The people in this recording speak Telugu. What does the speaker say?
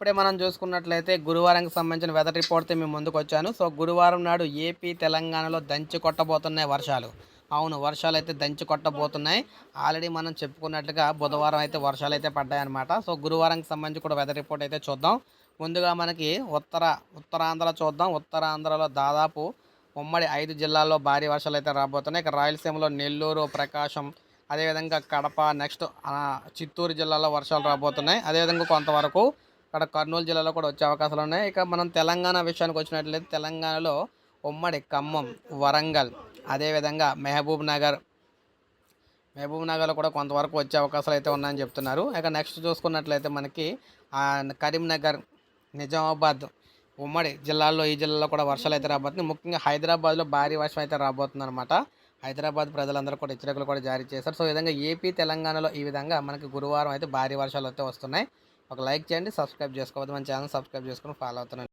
ఇప్పుడే మనం చూసుకున్నట్లయితే గురువారంకి సంబంధించిన వెదర్ రిపోర్ట్తో మేము ముందుకు వచ్చాను. సో గురువారం నాడు ఏపీ తెలంగాణలో దంచి కొట్టబోతున్నాయి వర్షాలు. అవును వర్షాలు అయితే దంచి కొట్టబోతున్నాయి. ఆల్రెడీ మనం చెప్పుకున్నట్లుగా బుధవారం అయితే వర్షాలు అయితే పడ్డాయన్నమాట. సో గురువారంకి సంబంధించి కూడా వెదర్ రిపోర్ట్ అయితే చూద్దాం. ముందుగా మనకి ఉత్తర ఉత్తరాంధ్ర చూద్దాం. ఉత్తరాంధ్రలో దాదాపు ఉమ్మడి ఐదు జిల్లాల్లో భారీ వర్షాలు అయితే రాబోతున్నాయి. ఇక రాయలసీమలో నెల్లూరు ప్రకాశం అదేవిధంగా కడప నెక్స్ట్ చిత్తూరు జిల్లాలో వర్షాలు రాబోతున్నాయి. అదేవిధంగా కొంతవరకు ఇక్కడ కర్నూలు జిల్లాలో కూడా వచ్చే అవకాశాలు ఉన్నాయి. ఇక మనం తెలంగాణ విషయానికి వచ్చినట్లయితే తెలంగాణలో ఉమ్మడి ఖమ్మం వరంగల్ అదేవిధంగా మహబూబ్ నగర్. మహబూబ్ నగర్లో కూడా కొంతవరకు వచ్చే అవకాశాలు అయితే ఉన్నాయని చెప్తున్నారు. ఇక నెక్స్ట్ చూసుకున్నట్లయితే మనకి కరీంనగర్ నిజామాబాద్ ఉమ్మడి జిల్లాల్లో ఈ జిల్లాలో కూడా వర్షాలు అయితే రాబోతుంది ముఖ్యంగా హైదరాబాద్లో భారీ వర్షం అయితే రాబోతుంది అనమాట హైదరాబాద్ ప్రజలందరూ కూడా హెచ్చరికలు కూడా జారీ చేశారు. సో ఈ విధంగా ఏపీ తెలంగాణలో ఈ విధంగా మనకి గురువారం అయితే భారీ వర్షాలు అయితే వస్తున్నాయి. ఒక లైక్ చేయండి సబ్స్క్రైబ్ చేసుకోవద్దు మన ఛానల్ సబ్స్క్రైబ్ చేసుకుని ఫాలో అవుతున్నాను.